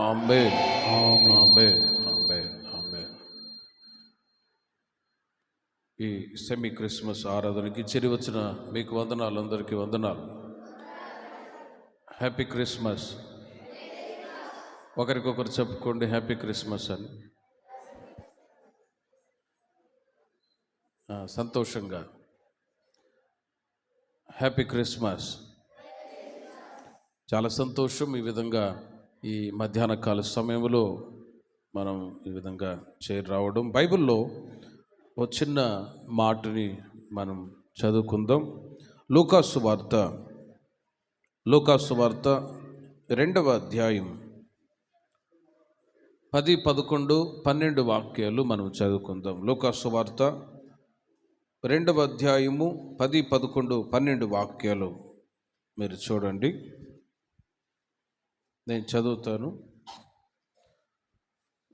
Amen amen amen amen ఈ semi Christmas ఆరాధనకి చెరి వచ్చిన మీకు వందనాలు అందరికీ వందనాలు. హ్యాపీ క్రిస్మస్ ఒకరికొకరు చెప్పుకోండి హ్యాపీ క్రిస్మస్ అని. సంతోషంగా. హ్యాపీ క్రిస్మస్ చాలా సంతోషం ఈ విధంగా ఈ మధ్యాహ్న కాల సమయంలో మనం ఈ విధంగా చేరి రావడం బైబిల్లో ఒక చిన్న మాటని మనం చదువుకుందాం. లూకాసు వార్త లూకాసు వార్త రెండవ అధ్యాయం పది పదకొండు పన్నెండు వాక్యాలు మనం చదువుకుందాం. లూకాసు వార్త రెండవ అధ్యాయము పది పదకొండు పన్నెండు వాక్యాలు మీరు చూడండి. నేను చదువుతాను.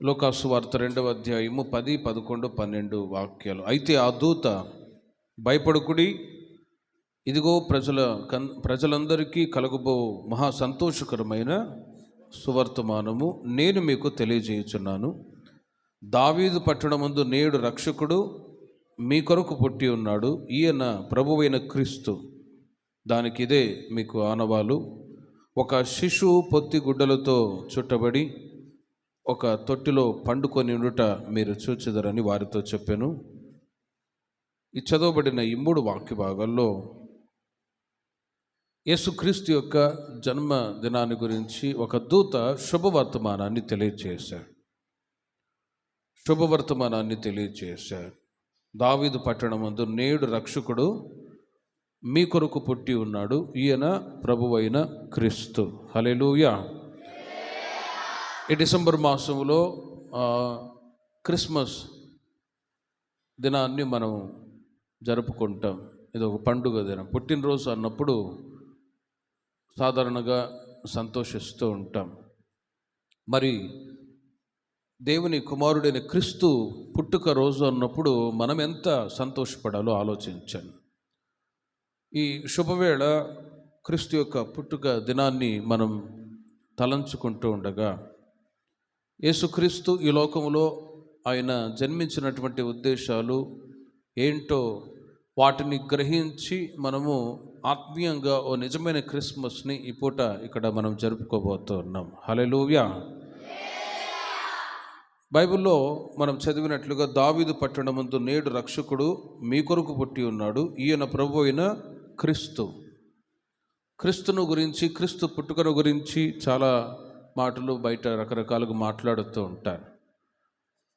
లోకాసు వార్త రెండవ అధ్యాయము పది పదకొండు పన్నెండు వాక్యాలు. అయితే ఆ దూత భయపడుకుడి ఇదిగో ప్రజల కన్ ప్రజలందరికీ కలగబో మహా సంతోషకరమైన సువర్తమానము నేను మీకు తెలియజేయుచున్నాను. దావీదు పట్టణమందు నేడు రక్షకుడు మీ కొరకు పుట్టి ఉన్నాడు. ఈయన ప్రభువైన క్రీస్తు. దానికి ఇదే మీకు ఆనవాలు. ఒక శిశువు పొత్తి గుడ్డలతో చుట్టబడి ఒక తొట్టిలో పండుకొని ఉండుట మీరు చూచెదరని వారితో చెప్పాను. ఈ చదవబడిన ఈ మూడు వాక్య భాగాల్లో యేసుక్రీస్తు యొక్క జన్మ దినాన్ని గురించి ఒక దూత శుభవర్తమానాన్ని తెలియజేశాడు శుభవర్తమానాన్ని తెలియజేశాడు దావీదు పట్టణమందు నేడు రక్షకుడు మీ కొరకు పుట్టి ఉన్నాడు ఈయన ప్రభువైన క్రీస్తు. హలెలూయా ఈ డిసెంబర్ మాసంలో క్రిస్మస్ దినాన్ని మనం జరుపుకుంటాం. ఇది ఒక పండుగ దినం. పుట్టినరోజు అన్నప్పుడు సాధారణంగా సంతోషిస్తూ ఉంటాం. మరి దేవుని కుమారుడైన క్రీస్తు పుట్టుక రోజు అన్నప్పుడు మనం ఎంత సంతోషపడాలో ఆలోచించాను ఈ శుభవేళ క్రీస్తు యొక్క పుట్టుక దినాన్ని మనం తలంచుకుంటూ ఉండగా యేసుక్రీస్తు ఈ లోకంలో ఆయన జన్మించినటువంటి ఉద్దేశాలు ఏంటో వాటిని గ్రహించి మనము ఆత్మీయంగా ఓ నిజమైన క్రిస్మస్ని ఈ పూట ఇక్కడ మనం జరుపుకోబోతూ ఉన్నాం హలెలూయా బైబిల్లో మనం చదివినట్లుగా దావీదు పట్టణమందు నేడు రక్షకుడు మీ కొరకు పుట్టి ఉన్నాడు. ఈయన ప్రభు అయిన క్రీస్తు. క్రీస్తును గురించి క్రీస్తు పుట్టుకను గురించి చాలా మాటలు బయట రకరకాలుగా మాట్లాడుతూ ఉంటారు.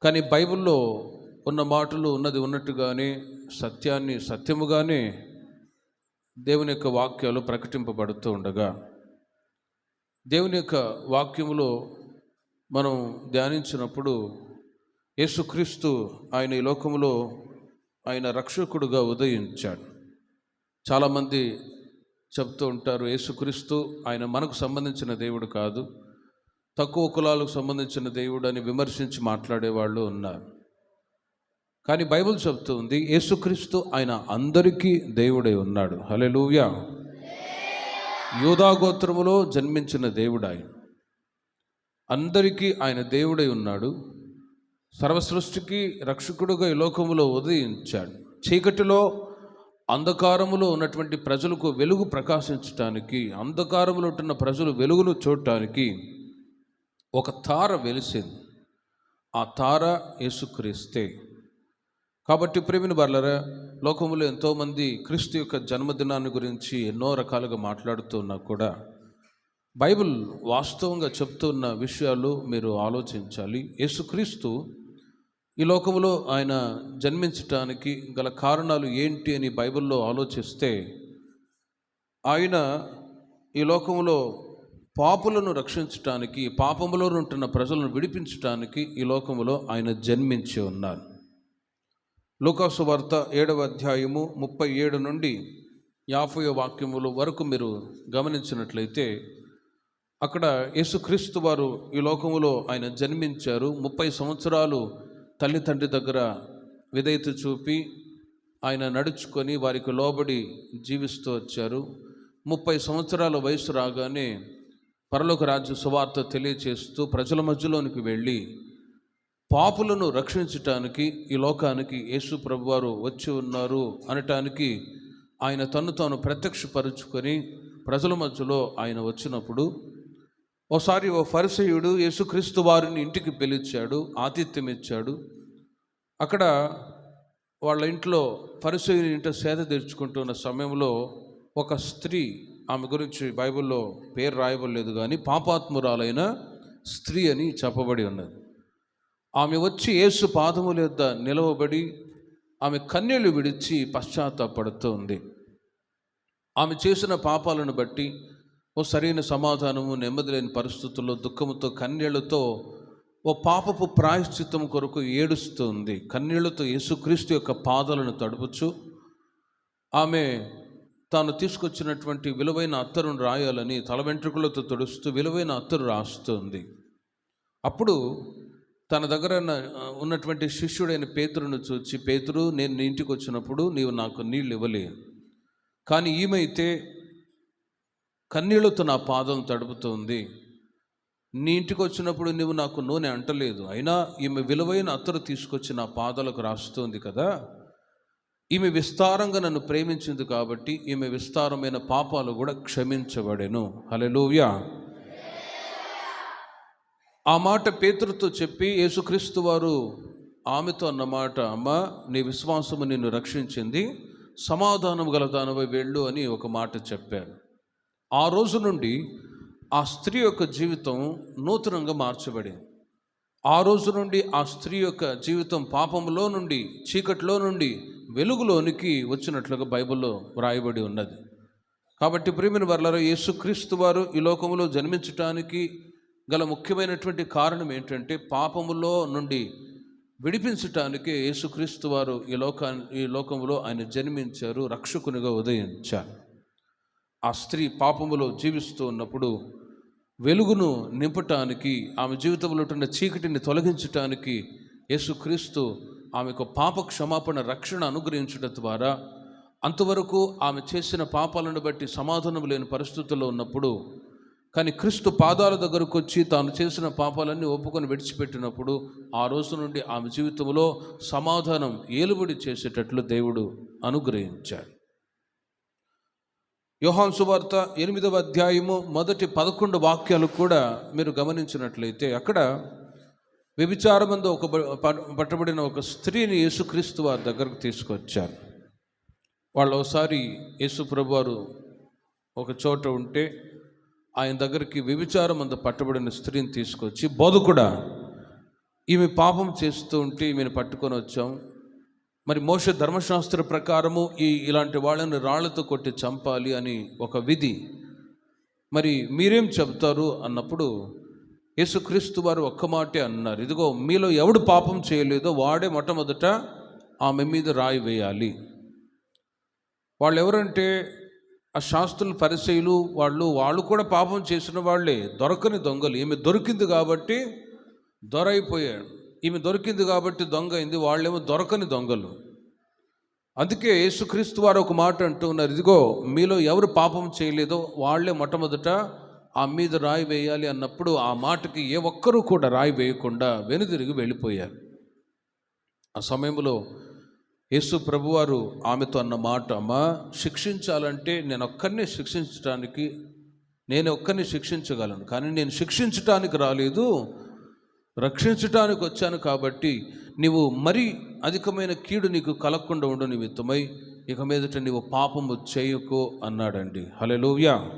కానీ బైబిల్లో ఉన్న మాటలు ఉన్నది ఉన్నట్టుగానే సత్యాన్ని సత్యముగానే దేవుని యొక్క వాక్యాలు ప్రకటింపబడుతూ ఉండగా దేవుని యొక్క వాక్యములో మనం ధ్యానించినప్పుడు యేసుక్రీస్తు ఆయన ఈ లోకములో ఆయన రక్షకుడుగా ఉదయించాడు. చాలామంది చెప్తూ ఉంటారు యేసుక్రీస్తు ఆయన మనకు సంబంధించిన దేవుడు కాదు తక్కువ కులాలకు సంబంధించిన దేవుడు అని విమర్శించి మాట్లాడేవాళ్ళు ఉన్నారు. కానీ బైబిల్ చెప్తుంది యేసుక్రీస్తు ఆయన అందరికీ దేవుడై ఉన్నాడు. హలే హలెలూయా యూదాగోత్రములో జన్మించిన దేవుడు ఆయన. అందరికీ ఆయన దేవుడై ఉన్నాడు. సర్వసృష్టికి రక్షకుడుగా ఈ లోకములో ఉదయించాడు. చీకటిలో అంధకారములో ఉన్నటువంటి ప్రజలకు వెలుగు ప్రకాశించటానికి అంధకారములో ఉంటున్న ప్రజలు వెలుగును చూడటానికి ఒక తార వెలిసింది. ఆ తార యేసుక్రీస్తే. కాబట్టి ప్రేమిని బర్లరా లోకములో ఎంతోమంది క్రీస్తు యొక్క జన్మదినాన్ని గురించి ఎన్నో రకాలుగా మాట్లాడుతున్నా కూడా బైబిల్ వాస్తవంగా చెప్తున్న విషయాలు మీరు ఆలోచించాలి. యేసుక్రీస్తు ఈ లోకములో ఆయన జన్మించటానికి గల కారణాలు ఏంటి అని బైబిల్లో ఆలోచిస్తే ఆయన ఈ లోకములో పాపులను రక్షించటానికి పాపములో ఉంటున్న ప్రజలను విడిపించటానికి ఈ లోకములో ఆయన జన్మించి ఉన్నారు లోకాసు వార్త ఏడవ అధ్యాయము ముప్పై ఏడు నుండి యాభై వాక్యముల వరకు మీరు గమనించినట్లయితే అక్కడ యేసుక్రీస్తు వారు ఈ లోకములో ఆయన జన్మించారు. ముప్పై సంవత్సరాలు తల్లి తండ్రి దగ్గర విధేయత చూపి ఆయన నడుచుకొని వారికి లోబడి జీవిస్తూ వచ్చారు. ముప్పై సంవత్సరాల వయసు రాగానే పరలోక రాజ్య సువార్త తెలియచేస్తూ ప్రజల మధ్యలోనికి వెళ్ళి పాపులను రక్షించటానికి ఈ లోకానికి యేసు ప్రభువారు వచ్చి ఉన్నారు అనటానికి ఆయన తను తాను ప్రత్యక్షపరుచుకొని ప్రజల మధ్యలో ఆయన వచ్చినప్పుడు ఓసారి ఓ ఫరిసయుడు యేసుక్రీస్తు వారిని ఇంటికి పిలిచాడు ఆతిథ్యం ఇచ్చాడు. అక్కడ వాళ్ళ ఇంట్లో ఫరిసయుని ఇంట సేద తెరుచుకుంటున్న సమయంలో ఒక స్త్రీ ఆమె గురించి బైబిల్లో పేరు రాయబడలేదు కానీ పాపాత్మురాలైన స్త్రీ అని చెప్పబడి ఉన్నది. ఆమె వచ్చి యేసు పాదముల యొద్ద నిలవబడి ఆమె కన్నీళ్ళు విడిచి పశ్చాత్తాపడుతూ ఉంది ఆమె చేసిన పాపాలను బట్టి ఓ సరైన సమాధానము నెమ్మది లేని పరిస్థితుల్లో దుఃఖముతో కన్నీళ్ళతో ఓ పాపపు ప్రాయశ్చిత్తం కొరకు ఏడుస్తుంది. కన్నీళ్ళతో యేసుక్రీస్తు యొక్క పాదాలను తడుపుచు ఆమె తాను తీసుకొచ్చినటువంటి విలువైన అత్తరును రాయాలని తల వెంట్రుకలతో తుడుస్తూ విలువైన అత్తరు రాస్తుంది. అప్పుడు తన దగ్గర ఉన్నటువంటి శిష్యుడైన పేతురును చూచి పేతురు నేను నీ ఇంటికి వచ్చినప్పుడు నీవు నాకు నీళ్ళు ఇవ్వలేదు కానీ ఈమె అయితే కన్నీళ్ళతో నా పాదం తడుపుతుంది. నీ ఇంటికి వచ్చినప్పుడు నువ్వు నాకు నూనె అంటలేదు. అయినా ఈమె విలువైన అత్తరు తీసుకొచ్చి నా పాదాలకు రాస్తుంది కదా. ఈమె విస్తారంగా నన్ను ప్రేమించింది కాబట్టి ఈమె విస్తారమైన పాపాలు కూడా క్షమించబడెను. హలెలూయా ఆ మాట పేతురుతో చెప్పి యేసుక్రీస్తు వారు ఆమెతో అన్నమాట అమ్మ నీ విశ్వాసము నిన్ను రక్షించింది. సమాధానం గల దానవై వెళ్ళు అని ఒక మాట చెప్పారు. ఆ రోజు నుండి ఆ స్త్రీ యొక్క జీవితం నూతనంగా మార్చబడింది. ఆ రోజు నుండి ఆ స్త్రీ యొక్క జీవితం పాపంలో నుండి చీకటిలో నుండి వెలుగులోనికి వచ్చినట్లుగా బైబిల్లో వ్రాయబడి ఉన్నది. కాబట్టి ప్రేమిన వర్లరా యేసుక్రీస్తు వారు ఈ లోకంలో జన్మించటానికి గల ముఖ్యమైనటువంటి కారణం ఏంటంటే పాపములో నుండి విడిపించటానికి యేసుక్రీస్తు వారు ఈ లోకా ఈ లోకంలో ఆయన జన్మించారు రక్షకునిగా ఉదయించారు. ఆ స్త్రీ పాపములో జీవిస్తూ ఉన్నప్పుడు వెలుగును నింపటానికి ఆమె జీవితంలో ఉన్న చీకటిని తొలగించటానికి యేసుక్రీస్తు ఆమెకు పాప క్షమాపణ రక్షణ అనుగ్రహించడం ద్వారా అంతవరకు ఆమె చేసిన పాపాలను బట్టి సమాధానం లేని పరిస్థితుల్లో ఉన్నప్పుడు కానీ క్రీస్తు పాదాల దగ్గరకు వచ్చి తాను చేసిన పాపాలన్నీ ఒప్పుకొని విడిచిపెట్టినప్పుడు ఆ రోజు నుండి ఆమె జీవితంలో సమాధానం ఏలుబడి చేసేటట్లు దేవుడు అనుగ్రహించాడు. యోహాన్ సువార్త ఎనిమిదవ అధ్యాయము మొదటి పదకొండు వాక్యాలు కూడా మీరు గమనించినట్లయితే అక్కడ వ్యభిచారమందు ఒక పట్టబడిన ఒక స్త్రీని యేసుక్రీస్తు వారి దగ్గరకు తీసుకొచ్చారు. వాళ్ళు ఒకసారి యేసు ప్రభువారు ఒక చోట ఉంటే ఆయన దగ్గరికి వ్యభిచారం అంత పట్టబడిన స్త్రీని తీసుకొచ్చి బోధకుడా ఈమె పాపం చేస్తూ ఉంటే ఈమెను పట్టుకొని వచ్చాం. మరి మోస ధర్మశాస్త్ర ప్రకారము ఈ ఇలాంటి వాళ్ళని రాళ్ళతో కొట్టి చంపాలి అని ఒక విధి. మరి మీరేం చెబుతారు అన్నప్పుడు యేసుక్రీస్తు వారు ఒక్క మాటే అన్నారు. ఇదిగో మీలో ఎవడు పాపం చేయలేదో వాడే మొట్టమొదట ఆమె మీద రాయి వేయాలి. వాళ్ళు ఎవరంటే ఆ శాస్త్రులు పరిచయులు వాళ్ళు వాళ్ళు కూడా పాపం చేసిన వాళ్ళే. దొరకని దొంగలు. ఈమె దొరికింది కాబట్టి దొరైపోయాడు. ఈమె దొరికింది కాబట్టి దొంగ అయింది వాళ్ళేమో దొరకని దొంగలు. అందుకే యేసుక్రీస్తు వారు ఒక మాట అంటూ ఉన్నారు ఇదిగో మీలో ఎవరు పాపం చేయలేదో వాళ్ళే మొట్టమొదట ఆ మీద రాయి వేయాలి అన్నప్పుడు ఆ మాటకి ఏ ఒక్కరూ కూడా రాయి వేయకుండా వెనుదిరిగి వెళ్ళిపోయారు. ఆ సమయంలో యేసు ప్రభువారు ఆమెతో అన్న మాట అమ్మా శిక్షించాలంటే నేను ఒక్కరిని శిక్షించడానికి నేను ఒక్కరిని శిక్షించగలను కానీ నేను శిక్షించటానికి రాలేదు రక్షించటానికి వచ్చాను కాబట్టి నీవు మరీ అధికమైన కీడు నీకు కలగకుండా ఉండు నిమిత్తమై ఇక మీదట నీవు పాపము చేయకు అన్నాడండి. హల్లెలూయా.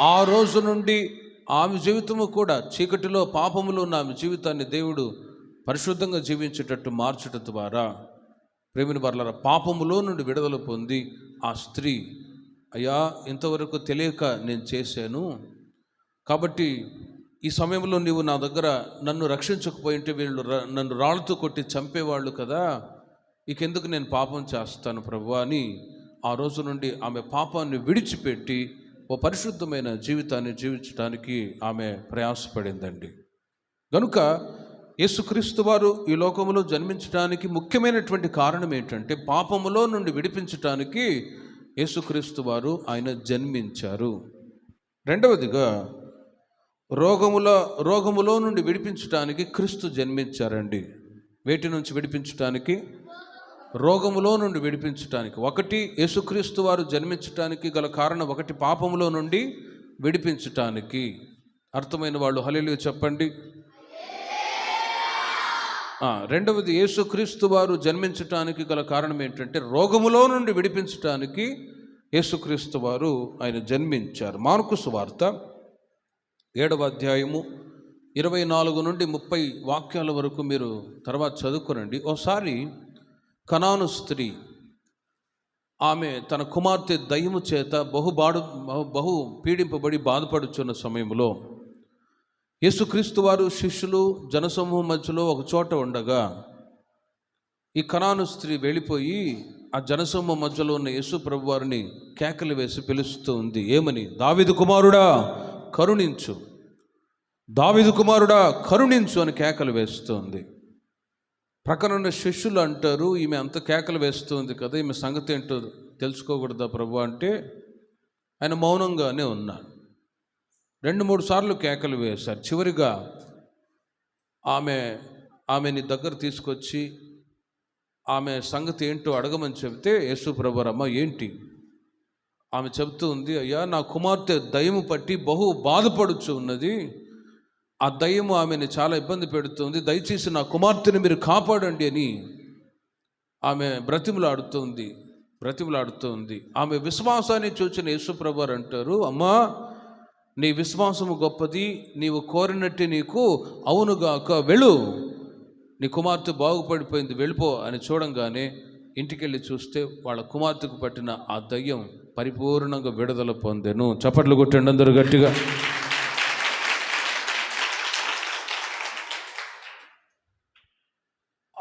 ఆ రోజు నుండి ఆమె జీవితము కూడా చీకటిలో పాపములో ఉన్న ఆమె జీవితాన్ని దేవుడు పరిశుద్ధంగా జీవించేటట్టు మార్చటం ద్వారా ప్రేమిని బర్లర పాపములో నుండి విడుదల పొంది ఆ స్త్రీ అయ్యా ఇంతవరకు తెలియక నేను చేశాను. కాబట్టి ఈ సమయంలో నీవు నా దగ్గర నన్ను రక్షించకపోయింటే వీళ్ళు నన్ను రాళ్ళతో కొట్టి చంపేవాళ్ళు కదా. ఇకెందుకు నేను పాపం చేస్తాను ప్రభు అని ఆ రోజు నుండి ఆమె పాపాన్ని విడిచిపెట్టి ఓ పరిశుద్ధమైన జీవితాన్ని జీవించడానికి ఆమె ప్రయాసపడిందండి. కనుక యేసుక్రీస్తు వారు ఈ లోకంలో జన్మించడానికి ముఖ్యమైనటువంటి కారణం ఏంటంటే పాపములో నుండి విడిపించటానికి యేసుక్రీస్తు వారు ఆయన జన్మించారు. రెండవదిగా రోగముల రోగములో నుండి విడిపించటానికి క్రీస్తు జన్మించారండి. వేటి నుంచి విడిపించటానికి? రోగములో నుండి విడిపించటానికి. ఒకటి యేసుక్రీస్తు వారు జన్మించటానికి గల కారణం ఒకటి పాపములో నుండి విడిపించటానికి. అర్థమైన వాళ్ళు హల్లెలూయా చెప్పండి. రెండవది యేసుక్రీస్తు వారు జన్మించటానికి గల కారణం ఏంటంటే రోగములో నుండి విడిపించటానికి యేసుక్రీస్తు వారు ఆయన జన్మించారు. మార్కు సువార్త ఏడవ అధ్యాయము ఇరవై నాలుగు నుండి ముప్పై వాక్యాల వరకు మీరు తర్వాత చదువుకోరండి ఓసారి కనాను స్త్రీ ఆమె తన కుమార్తె దయ్యము చేత బహు బాడు బహు పీడింపబడి బాధపడుచున్న సమయంలో యేసుక్రీస్తు వారు శిష్యులు జనసమూహం మధ్యలో ఒక చోట ఉండగా ఈ కనాను స్త్రీ వెళ్ళిపోయి ఆ జనసమూహం మధ్యలో ఉన్న యేసు ప్రభు వారిని కేకలు వేసి పిలుస్తూ ఉంది. ఏమని? దావిదు కుమారుడా కరుణించు. దావిదు కుమారుడా కరుణించు అని కేకలు వేస్తుంది. ప్రకరణ శిష్యులు అంటారు ఈమె అంత కేకలు వేస్తుంది కదా ఈమె సంగతి ఏంటో తెలుసుకోకూడదా ప్రభు? అంటే ఆయన మౌనంగానే ఉన్నాడు. రెండు మూడు సార్లు కేకలు వేశారు. చివరిగా ఆమె ఆమెని దగ్గర తీసుకొచ్చి ఆమె సంగతి ఏంటో అడగమని చెబితే యేసు ప్రభురమ్మ ఏంటి? ఆమె చెబుతూ ఉంది అయ్యా నా కుమార్తె దయ్యము పట్టి బహు బాధపడుచు ఉన్నది. ఆ దయ్యము ఆమెను చాలా ఇబ్బంది పెడుతుంది. దయచేసి నా కుమార్తెని మీరు కాపాడండి అని ఆమె బ్రతిమలాడుతుంది బ్రతిమలాడుతుంది. ఆమె విశ్వాసాన్ని చూచిన యేసుప్రభు అంటారు అమ్మా నీ విశ్వాసము గొప్పది. నీవు కోరినట్టు నీకు అవునుగాక వెళ్ళు. నీ కుమార్తె బాగుపడిపోయింది వెళ్ళిపో అని చూడంగానే ఇంటికెళ్ళి చూస్తే వాళ్ళ కుమార్తెకు పట్టిన ఆ దయ్యం పరిపూర్ణంగా విడుదల పొందెను. చప్పట్లు కొట్టండి అందరూ గట్టిగా.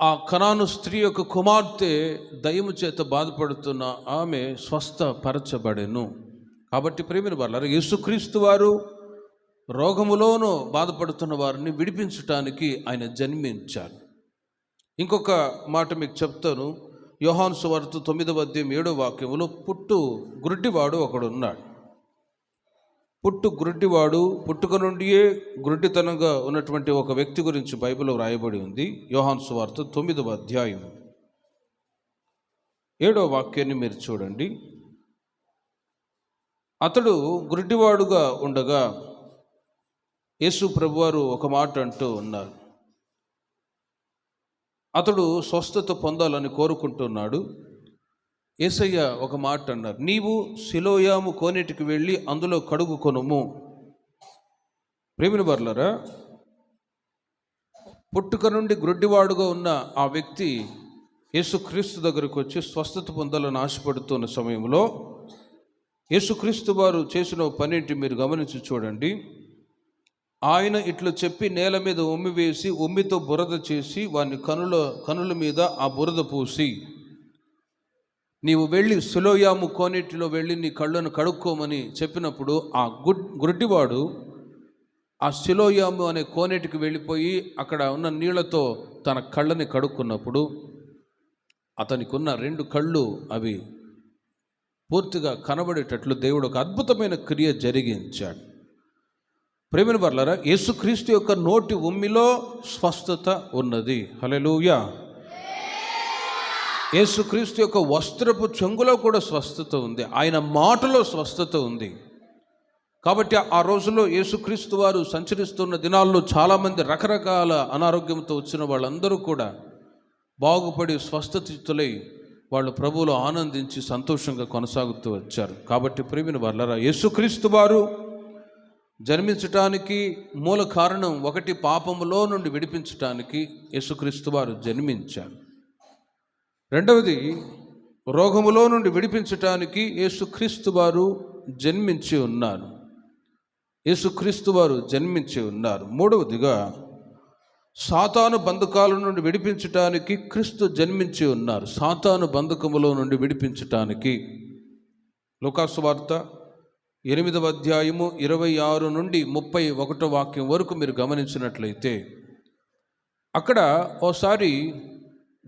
ఆ కణాను స్త్రీ యొక్క కుమార్తె దయము చేత బాధపడుతున్న ఆమె స్వస్థపరచబడెను. కాబట్టి ప్రేమిని వాళ్ళ యేసుక్రీస్తు వారు రోగములోనూ బాధపడుతున్న వారిని విడిపించటానికి ఆయన జన్మించారు. ఇంకొక మాట మీకు చెప్తాను. యోహాన్ సువార్త తొమ్మిదవ అధ్యాయం ఏడో వాక్యములు పుట్టు గురుడ్డివాడు ఒకడు ఉన్నాడు పుట్టు గురుడ్డివాడు పుట్టుక నుండియే గురుడ్డితనంగా ఉన్నటువంటి ఒక వ్యక్తి గురించి బైబిల్లో వ్రాయబడి ఉంది. యోహాన్ సువార్త తొమ్మిదవ అధ్యాయం ఏడో వాక్యాన్ని మీరు చూడండి. అతడు గురుడ్డివాడుగా ఉండగా యేసు ప్రభువారు ఒక మాట అంటూ ఉన్నారు. అతడు స్వస్థత పొందాలని కోరుకుంటున్నాడు. ఏసయ్య ఒక మాట అన్నారు నీవు శిలోయాము కోనేటికి వెళ్ళి అందులో కడుగు కొనుము ప్రేమిన బర్లరా పుట్టుక నుండి గ్రొడ్డివాడుగా ఉన్న ఆ వ్యక్తి యేసుక్రీస్తు దగ్గరకు వచ్చి స్వస్థత పొందాలని ఆశపడుతున్న సమయంలో యేసుక్రీస్తు వారు చేసిన పనింటి మీరు గమనించి చూడండి. ఆయన ఇట్లు చెప్పి నేల మీద ఉమ్మి వేసి ఉమ్మితో బురద చేసి వాని కనుల కనుల మీద ఆ బురద పూసి నీవు వెళ్ళి సులోయాము కోనేటిలో వెళ్ళి నీ కళ్ళను కడుక్కోమని చెప్పినప్పుడు ఆ గుడ్ గుడ్డివాడు ఆ శిలోయాము అనే కోనేటికి వెళ్ళిపోయి అక్కడ ఉన్న నీళ్ళతో తన కళ్ళని కడుక్కున్నప్పుడు అతనికి ఉన్న రెండు కళ్ళు అవి పూర్తిగా కనబడేటట్లు దేవుడు ఒక అద్భుతమైన క్రియ జరిగించాడు. ప్రేమిని వర్లరా యేసుక్రీస్తు యొక్క నోటి ఉమ్మిలో స్వస్థత ఉన్నది. హలెలుయా యేసుక్రీస్తు యొక్క వస్త్రపు చెంగులో కూడా స్వస్థత ఉంది. ఆయన మాటలో స్వస్థత ఉంది. కాబట్టి ఆ రోజుల్లో యేసుక్రీస్తు వారు సంచరిస్తున్న దినాల్లో చాలామంది రకరకాల అనారోగ్యంతో వచ్చిన వాళ్ళందరూ కూడా బాగుపడి స్వస్థతితులై వాళ్ళు ప్రభువులో ఆనందించి సంతోషంగా కొనసాగుతూ వచ్చారు. కాబట్టి ప్రేమిని వాళ్ళరా యేసుక్రీస్తు వారు జన్మించటానికి మూల కారణం ఒకటి పాపములో నుండి విడిపించటానికి యేసుక్రీస్తు వారు జన్మించారు. రెండవది రోగములో నుండి విడిపించటానికి యేసుక్రీస్తు వారు జన్మించి ఉన్నారు. యేసుక్రీస్తు వారు జన్మించి ఉన్నారు. మూడవదిగా సాతాను బంధకాల నుండి విడిపించటానికి క్రీస్తు జన్మించి ఉన్నారు. సాతాను బంధకములో నుండి విడిపించటానికి. లోకాసు వార్త ఎనిమిదవ అధ్యాయము ఇరవై ఆరు నుండి ముప్పై ఒకటో వాక్యం వరకు మీరు గమనించినట్లయితే అక్కడ ఓసారి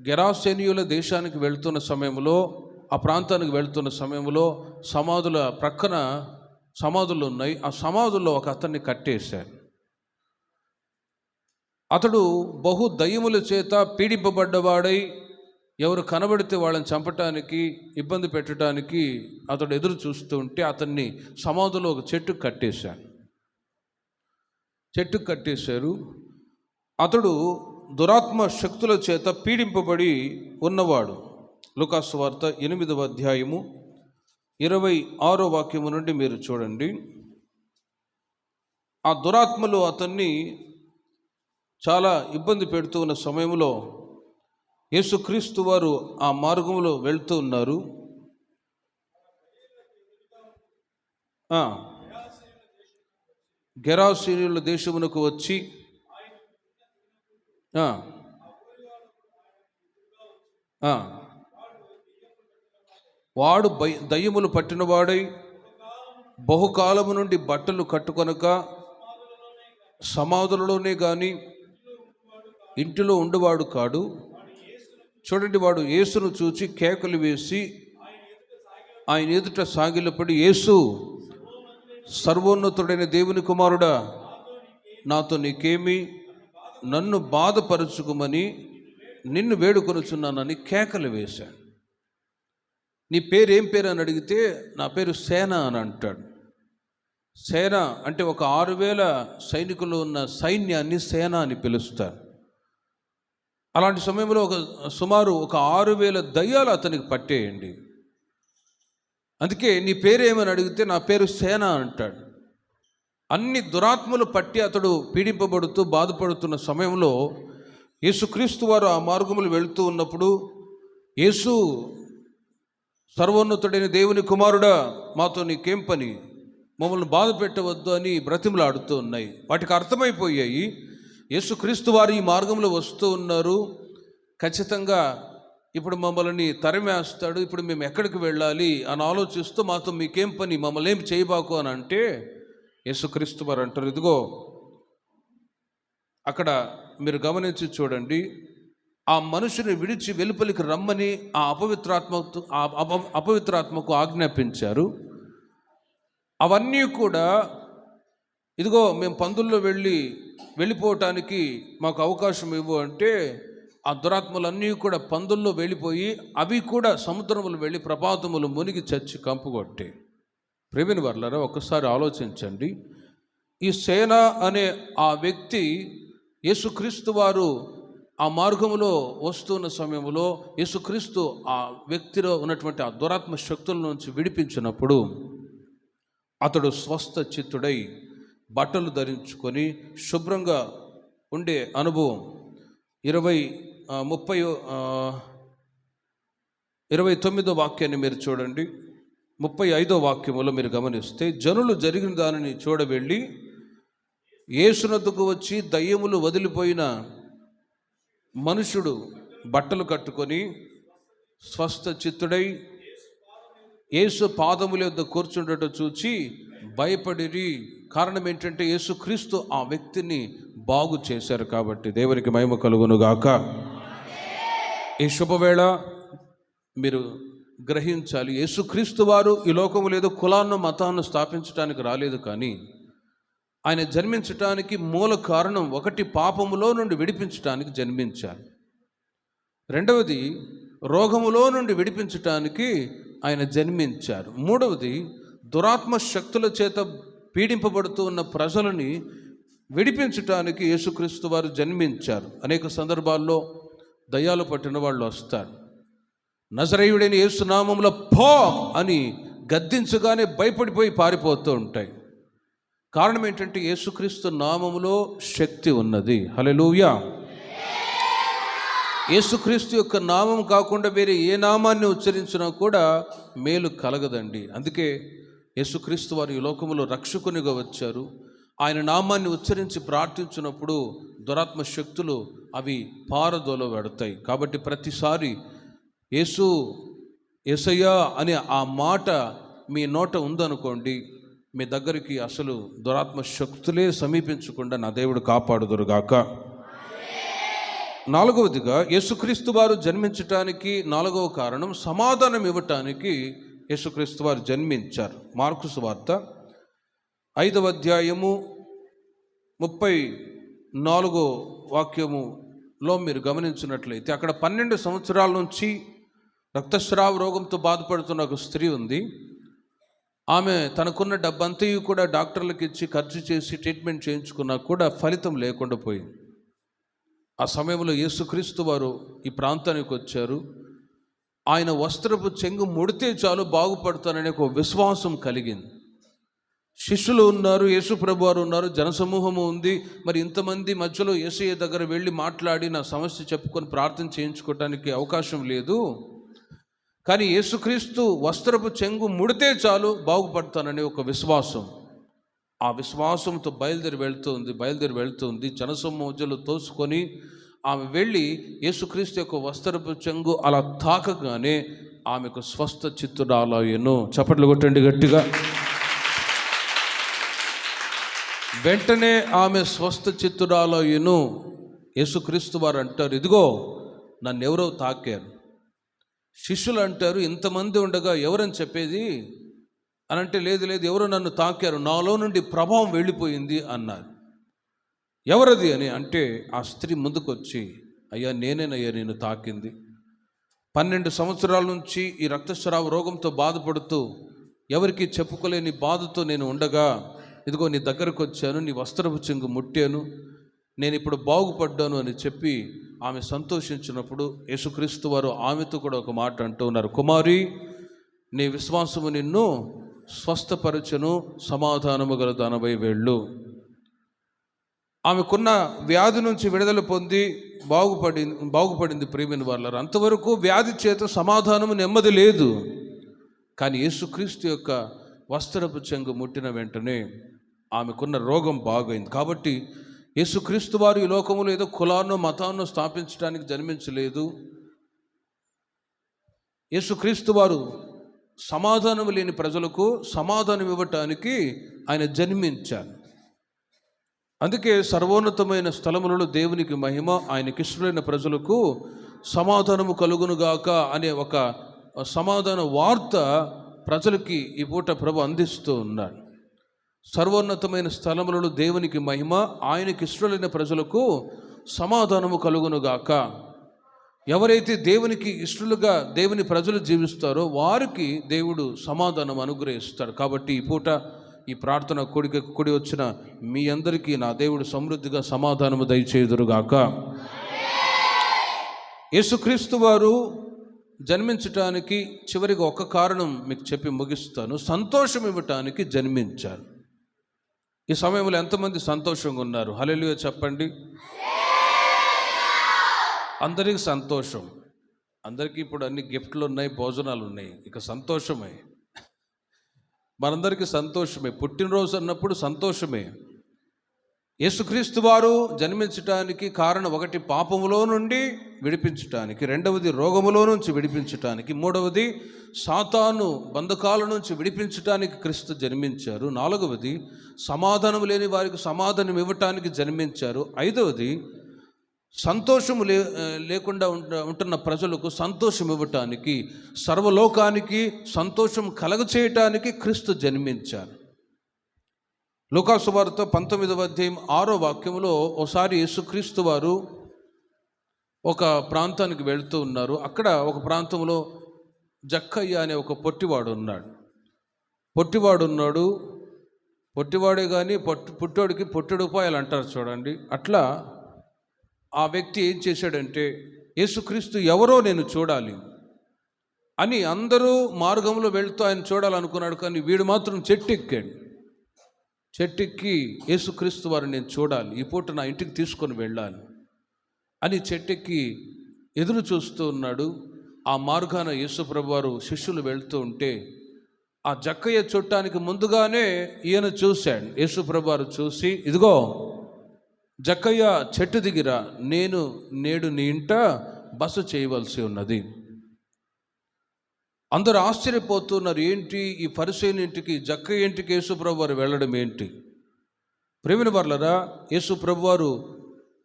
గెరాసేనియుల దేశానికి వెళ్తున్న సమయంలో ఆ ప్రాంతానికి వెళ్తున్న సమయంలో సమాధుల ప్రక్కన సమాధులు ఉన్నాయి. ఆ సమాధుల్లో ఒక అతన్ని కట్టేశారు. అతడు బహు దయ్యముల చేత పీడింపబడ్డవాడై ఎవరు కనబడితే వాళ్ళని చంపటానికి ఇబ్బంది పెట్టడానికి అతడు ఎదురు చూస్తూ ఉంటే అతన్ని సమాధిలో ఒక చెట్టు కట్టేశారు. చెట్టు కట్టేశారు. అతడు దురాత్మ శక్తుల చేత పీడింపబడి ఉన్నవాడు. లుకాసు వార్త ఎనిమిదవ అధ్యాయము ఇరవై ఆరో వాక్యము నుండి మీరు చూడండి. ఆ దురాత్మలు అతన్ని చాలా ఇబ్బంది పెడుతూ ఉన్న సమయంలో యేసుక్రీస్తు వారు ఆ మార్గంలో వెళ్తూ ఉన్నారు. గెరాసీనుల దేశమునకు వచ్చి వాడు భయ దయ్యములు పట్టినవాడై బహుకాలము నుండి బట్టలు కట్టుకొనక సమాధులలోనే కానీ ఇంటిలో ఉండేవాడు కాడు. చూడండి వాడు యేసును చూచి కేకలు వేసి ఆయన ఎదుట సాగిలపడి యేసు సర్వోన్నతుడైన దేవుని కుమారుడా నాతో నీకేమి నన్ను బాధపరచుకోమని నిన్ను వేడుకొనుచున్నానని కేకలు వేశాడు. నీ పేరు ఏం పేరు అని అడిగితే నా పేరు సేన అని అంటాడు. సేన అంటే ఒక ఆరు వేల సైనికులు ఉన్న సైన్యాన్ని సేన అని పిలుస్తారు. అలాంటి సమయంలో ఒక సుమారు ఒక ఆరు వేల దయ్యాలు అతనికి పట్టేయండి. అందుకే నీ పేరు ఏమని అడిగితే నా పేరు సేన అంటాడు. అన్ని దురాత్మలు పట్టి అతడు పీడింపబడుతూ బాధపడుతున్న సమయంలో యేసుక్రీస్తు వారు ఆ మార్గములు వెళుతూ ఉన్నప్పుడు యేసు సర్వోన్నతుడైన దేవుని కుమారుడా మాతో నీకేం పని? మమ్మల్ని బాధ పెట్టవద్దు అని బ్రతిమలాడుతూ ఉన్నాయి. వాటికి అర్థమైపోయాయి. యేసుక్రీస్తు వారు ఈ మార్గంలో వస్తూ ఉన్నారు. ఖచ్చితంగా ఇప్పుడు మమ్మల్ని తరిమేస్తాడు. ఇప్పుడు మేము ఎక్కడికి వెళ్ళాలి అని ఆలోచిస్తూ మాతో మీకేం పని మమ్మల్ని ఏం చేయబాకు అని అంటే యేసుక్రీస్తు వారు అంటారు. ఇదిగో అక్కడ మీరు గమనించి చూడండి. ఆ మనుషుని విడిచి వెలుపలికి రమ్మని ఆ అపవిత్రాత్మకు అపవిత్రాత్మకు ఆజ్ఞాపించారు. అవన్నీ కూడా ఇదిగో మేము పందుల్లో వెళ్ళి వెళ్ళిపోవటానికి మాకు అవకాశం ఇవ్వు అంటే ఆ దురాత్మలన్నీ కూడా పందుల్లో వెళ్ళిపోయి అవి కూడా సముద్రములు వెళ్ళి ప్రపాతములు మునిగి చచ్చి కంపుకొట్టే ప్రేమిని వర్లరా ఒక్కసారి ఆలోచించండి. ఈ సేన అనే ఆ వ్యక్తి యేసుక్రీస్తు వారు ఆ మార్గంలో వస్తున్న సమయంలో యేసుక్రీస్తు ఆ వ్యక్తిలో ఉన్నటువంటి ఆ దురాత్మ శక్తుల నుంచి విడిపించినప్పుడు అతడు స్వస్థ చిత్తుడై బట్టలు ధరించుకొని శుభ్రంగా ఉండే అనుభవం. ఇరవై ముప్పై ఇరవై తొమ్మిదో వాక్యాన్ని మీరు చూడండి. ముప్పై ఐదో వాక్యములో మీరు గమనిస్తే జనులు జరిగిన దానిని చూడవెళ్ళి ఏసునద్దుకు వచ్చి దయ్యములు వదిలిపోయిన మనుషుడు బట్టలు కట్టుకొని స్వస్థ చిత్తుడై యేసు పాదముల యొద్ద కూర్చుండట చూచి భయపడిరి. కారణం ఏంటంటే యేసుక్రీస్తు ఆ వ్యక్తిని బాగు చేశారు కాబట్టి దేవునికి మహిమ కలుగును గాక ఈ శుభవేళ మీరు గ్రహించాలి యేసుక్రీస్తు వారు ఈ లోకము లేదో కులాన్ని మతాన్ని స్థాపించడానికి రాలేదు కానీ ఆయన జన్మించటానికి మూల కారణం ఒకటి పాపములో నుండి విడిపించటానికి జన్మించారు. రెండవది రోగములో నుండి విడిపించటానికి ఆయన జన్మించారు. మూడవది దురాత్మ శక్తుల చేత పీడింపబడుతూ ఉన్న ప్రజలని విడిపించటానికి యేసుక్రీస్తు వారు జన్మించారు. అనేక సందర్భాల్లో దయ్యాలు పట్టిన వాళ్ళు వస్తారు. నజరేయుడైన యేసునామంలో పో అని గద్దించగానే భయపడిపోయి పారిపోతూ ఉంటాయి. కారణం ఏంటంటే యేసుక్రీస్తు నామములో శక్తి ఉన్నది. హలెలూయా యేసుక్రీస్తు యొక్క నామం కాకుండా వేరే ఏ నామాన్ని ఉచ్చరించినా కూడా మేలు కలగదండి. అందుకే యేసుక్రీస్తు వారు ఈ లోకములో రక్షకునిగా వచ్చారు. ఆయన నామాన్ని ఉచ్చరించి ప్రార్థించినప్పుడు దురాత్మ శక్తులు అవి పారదోల పెడతాయి కాబట్టి ప్రతిసారి యేసు యేసయ్యా అనే ఆ మాట మీ నోట ఉందనుకోండి మీ దగ్గరికి అసలు దురాత్మ శక్తులే సమీపించకుండా నా దేవుడు కాపాడుదురుగాక. నాలుగవదిగా యేసుక్రీస్తు వారు జన్మించటానికి నాలుగవ కారణం సమాధానం ఇవ్వటానికి యేసుక్రీస్తు వారు జన్మించారు. మార్కు సువార్త ఐదవ అధ్యాయము ముప్పై నాలుగో వాక్యములో మీరు గమనించినట్లయితే అక్కడ పన్నెండు సంవత్సరాల నుంచి రక్తస్రావ రోగంతో బాధపడుతున్న ఒక స్త్రీ ఉంది. ఆమె తనకున్న డబ్బంతయు కూడా డాక్టర్లకు ఇచ్చి ఖర్చు చేసి ట్రీట్మెంట్ చేయించుకున్నా కూడా ఫలితం లేకుండా పోయింది. ఆ సమయంలో యేసుక్రీస్తు వారు ఈ ప్రాంతానికి వచ్చారు. ఆయన వస్త్రపు చెంగు ముడితే చాలు బాగుపడతాననే ఒక విశ్వాసం కలిగింది. శిష్యులు ఉన్నారు యేసు ప్రభు వారు ఉన్నారు జనసమూహము ఉంది. మరి ఇంతమంది మధ్యలో యేసయ్య దగ్గర వెళ్ళి మాట్లాడి నా సమస్య చెప్పుకొని ప్రార్థన చేయించుకోవటానికి అవకాశం లేదు. కానీ యేసుక్రీస్తు వస్త్రపు చెంగు ముడితే చాలు బాగుపడతాననే ఒక విశ్వాసం. ఆ విశ్వాసంతో బయలుదేరి వెళ్తుంది బయలుదేరి వెళ్తుంది. జనసమూహలు తోసుకొని ఆమె వెళ్ళి యేసుక్రీస్తు యొక్క వస్త్రపు చెంగు అలా తాకగానే ఆమెకు స్వస్థ చిత్తుడాలయ్యను చప్పట్లు కొట్టండి గట్టిగా. వెంటనే ఆమె స్వస్థ చిత్తుడాలయ్యను యేసుక్రీస్తు వారు అంటారు ఇదిగో నన్ను ఎవరో తాకారు. శిష్యులు అంటారు ఇంతమంది ఉండగా ఎవరని చెప్పేది? అని అంటే లేదు లేదు ఎవరో నన్ను తాకారు. నాలో నుండి ప్రభావం వెళ్ళిపోయింది అన్నారు. ఎవరది అని అంటే ఆ స్త్రీ ముందుకొచ్చి అయ్యా నేనేనయ్యా నేను తాకింది. పన్నెండు సంవత్సరాల నుంచి ఈ రక్తస్రావ రోగంతో బాధపడుతూ ఎవరికి చెప్పుకోలేని బాధతో నేను ఉండగా ఇదిగో నీ దగ్గరకు వచ్చాను నీ వస్త్రపు చెంగు ముట్టాను నేను ఇప్పుడు బాగుపడ్డాను అని చెప్పి ఆమె సంతోషించినప్పుడు యేసుక్రీస్తు వారు ఆమెతో కూడా ఒక మాట అంటూ ఉన్నారు కుమారి నీ విశ్వాసము నిన్ను స్వస్థపరచను సమాధానము గల దానవై వెళ్ళు. ఆమెకున్న వ్యాధి నుంచి విడుదల పొంది బాగుపడి బాగుపడింది ప్రేమిని వాళ్ళారు. అంతవరకు వ్యాధి చేత సమాధానము నెమ్మది లేదు. కానీ యేసుక్రీస్తు యొక్క వస్త్రపు చెంగు ముట్టిన వెంటనే ఆమెకున్న రోగం బాగైంది. కాబట్టి యేసుక్రీస్తు వారు ఈ లోకములో ఏదో కులాన్నో మతాన్నో స్థాపించడానికి జన్మించలేదు. యేసుక్రీస్తు వారు సమాధానం లేని ప్రజలకు సమాధానం ఇవ్వటానికి ఆయన జన్మించారు. అందుకే సర్వోన్నతమైన స్థలములలో దేవునికి మహిమ ఆయనకి ఇష్టమైన ప్రజలకు సమాధానము కలుగునుగాక అనే ఒక సమాధాన వార్త ప్రజలకి ఈ పూట ప్రభు అందిస్తూ ఉన్నాడు. సర్వోన్నతమైన స్థలములలో దేవునికి మహిమ ఆయనకి ఇష్టమైన ప్రజలకు సమాధానము కలుగునుగాక ఎవరైతే దేవునికి ఇష్టలుగా దేవుని ప్రజలు జీవిస్తారో వారికి దేవుడు సమాధానం అనుగ్రహిస్తాడు. కాబట్టి ఈ పూట ఈ ప్రార్థన కూడిక కూడి వచ్చిన మీ అందరికీ నా దేవుడు సమృద్ధిగా సమాధానము దయచేదురుగాక యేసుక్రీస్తు వారు జన్మించటానికి చివరిగా ఒక కారణం మీకు చెప్పి ముగిస్తాను. సంతోషం ఇవ్వటానికి జన్మించారు. ఈ సమయంలో ఎంతమంది సంతోషంగా ఉన్నారు? హలెలుగా చెప్పండి. అందరికీ సంతోషం. అందరికీ ఇప్పుడు అన్ని గిఫ్ట్లు ఉన్నాయి భోజనాలు ఉన్నాయి. ఇక సంతోషమే. మనందరికీ సంతోషమే. పుట్టినరోజు అన్నప్పుడు సంతోషమే. యేసుక్రీస్తు వారు జన్మించటానికి కారణం ఒకటి పాపములో నుండి విడిపించటానికి రెండవది రోగములో నుంచి విడిపించటానికి మూడవది సాతాను బంధకాల నుంచి విడిపించటానికి క్రీస్తు జన్మించారు. నాలుగవది సమాధానం లేని వారికి సమాధానం ఇవ్వటానికి జన్మించారు. ఐదవది సంతోషము లే లేకుండా ఉంటున్న ప్రజలకు సంతోషం ఇవ్వటానికి సర్వలోకానికి సంతోషం కలగ చేయటానికి క్రీస్తు జన్మించారు. లోకాసు వారితో పంతొమ్మిదవ అధ్యాయం ఆరో వాక్యంలో ఒకసారి యేసుక్రీస్తు వారు ఒక ప్రాంతానికి వెళుతూ ఉన్నారు. అక్కడ ఒక ప్రాంతంలో జక్కయ్య అనే ఒక పొట్టివాడు ఉన్నాడు. పొట్టివాడు ఉన్నాడు పొట్టివాడే కానీ పొట్టి పుట్టోడికి పొట్టెడుపాయాలు అంటారు చూడండి. అట్లా ఆ వ్యక్తి ఏం చేశాడంటే యేసుక్రీస్తు ఎవరో నేను చూడాలి అని అందరూ మార్గంలో వెళ్తూ ఆయన చూడాలనుకున్నాడు కానీ వీడు మాత్రం చెట్టెక్కాడు. చెట్టెక్కి యేసుక్రీస్తు వారిని నేను చూడాలి ఈ పూట నా ఇంటికి తీసుకొని వెళ్ళాలి అని చెట్టెక్కి ఎదురు చూస్తూ ఉన్నాడు. ఆ మార్గాన యేసుప్రభు వారు శిష్యులు వెళ్తూ ఉంటే ఆ జక్కయ్య చుట్టానికి ముందుగానే ఈయన చూశాడు. యేసుప్రభు వారు చూసి ఇదిగో జక్కయ్య చెట్టు దిగిరా నేను నేడు నీ ఇంట బస చేయవలసి ఉన్నది. అందరూ ఆశ్చర్యపోతున్నారు ఏంటి ఈ పరిశీలన ఇంటికి జక్కయ్య ఇంటికి యేసుప్రభు వారు వెళ్ళడం ఏంటి? ప్రేమిన వర్లరా యేసుప్రభు వారు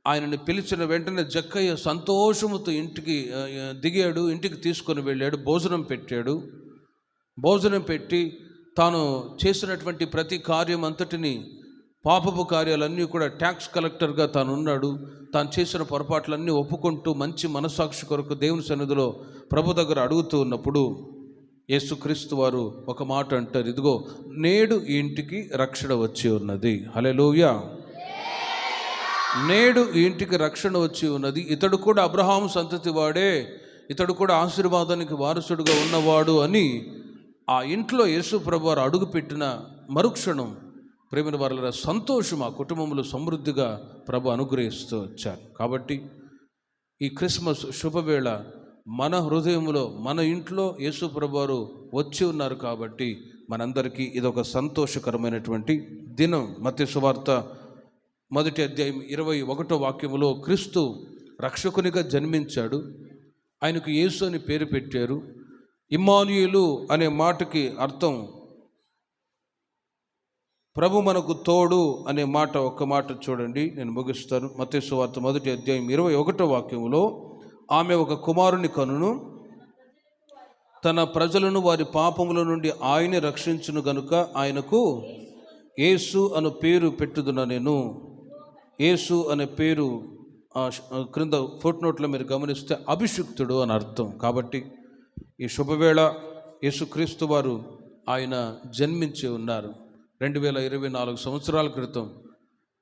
ఆయనని పిలిచిన వెంటనే జక్కయ్య సంతోషముతో ఇంటికి దిగాడు ఇంటికి తీసుకొని వెళ్ళాడు భోజనం పెట్టాడు. భోజనం పెట్టి తాను చేసినటువంటి ప్రతి కార్యం అంతటిని పాపపు కార్యాలన్నీ కూడా ట్యాక్స్ కలెక్టర్గా తాను ఉన్నాడు తాను చేసిన పొరపాట్లన్నీ ఒప్పుకుంటూ మంచి మనస్సాక్షి కొరకు దేవుని సన్నిధిలో ప్రభు దగ్గర అడుగుతూ ఉన్నప్పుడు యేసుక్రీస్తు వారు ఒక మాట అంటారు. ఇదిగో నేడు ఈ ఇంటికి రక్షణ వచ్చి ఉన్నది. హలెలూయా నేడు ఈ ఇంటికి రక్షణ వచ్చి ఉన్నది. ఇతడు కూడా అబ్రహాం సంతతి వాడే. ఇతడు కూడా ఆశీర్వాదానికి వారసుడుగా ఉన్నవాడు అని ఆ ఇంట్లో యేసు ప్రభు వారు అడుగుపెట్టిన మరుక్షణం ప్రేమిన వారుల సంతోషం ఆ కుటుంబంలో సమృద్ధిగా ప్రభు అనుగ్రహిస్తూ వచ్చారు. కాబట్టి ఈ క్రిస్మస్ శుభవేళ మన హృదయంలో మన ఇంట్లో యేసు ప్రభువారు వచ్చి ఉన్నారు కాబట్టి మనందరికీ ఇదొక సంతోషకరమైనటువంటి దినం. మత్స్య సువార్త మొదటి అధ్యాయం ఇరవై ఒకటో వాక్యంలో క్రీస్తు రక్షకునిగా జన్మించాడు. ఆయనకు యేసు అని పేరు పెట్టారు. ఇమ్మానుయేలు అనే మాటకి అర్థం ప్రభు మనకు తోడు అనే మాట ఒక్క మాట చూడండి నేను ముగిస్తాను. మతేసు వార్త మొదటి అధ్యాయం ఇరవై ఒకటో వాక్యంలో ఆమె ఒక కుమారుని కనును తన ప్రజలను వారి పాపముల నుండి ఆయనే రక్షించును గనుక ఆయనకు యేసు అను పేరు పెట్టుదున నేను. యేసు అనే పేరు ఆ క్రింద ఫుట్నోట్లో మీరు గమనిస్తే అభిషిక్తుడు అని అర్థం. కాబట్టి ఈ శుభవేళ యేసుక్రీస్తు వారు ఆయన జన్మించి ఉన్నారు. రెండు వేల ఇరవై నాలుగు సంవత్సరాల క్రితం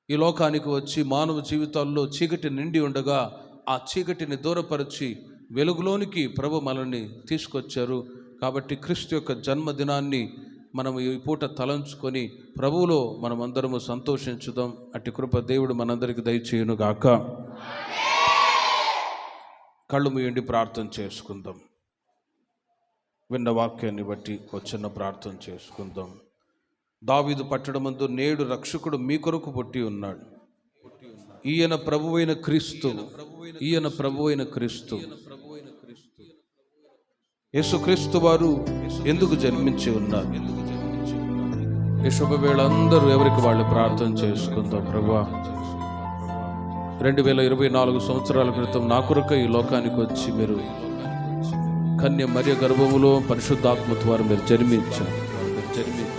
ఈ లోకానికి వచ్చి మానవ జీవితాల్లో చీకటి నిండి ఉండగా ఆ చీకటిని దూరపరిచి వెలుగులోనికి ప్రభు మనల్ని తీసుకొచ్చారు. కాబట్టి క్రీస్తు యొక్క జన్మదినాన్ని మనం ఈ పూట తలంచుకొని ప్రభువులో మనమందరము సంతోషించుదాం. అట్టి కృప దేవుడు మనందరికి దయచేయునుగాక కళ్ళు మూయండి ప్రార్థన చేసుకుందాం. విన్న వాక్యాన్ని బట్టి వచ్చిన ప్రార్థన చేసుకుందాం. దావీదు పట్టడమందు నేడు రక్షకుడు మీ కొరకు పుట్టి ఉన్నాడు. ఈయన ప్రభువైన క్రీస్తు ఈయన ప్రభువైన క్రీస్తు. యేసుక్రీస్తు వారు ఎందుకు జన్మించి ఉన్నారు? ఈ శుభవేళ అందరూ ఎవరికి వాళ్ళు ప్రార్థన చేసుకుందాం ప్రభా. రెండు వేల ఇరవై నాలుగు సంవత్సరాల క్రితం నా కొరకు ఈ లోకానికి వచ్చి మీరు కన్య మరియ గర్భములో పరిశుద్ధాత్మ ద్వారా మీరు జన్మించారు జన్మించారు.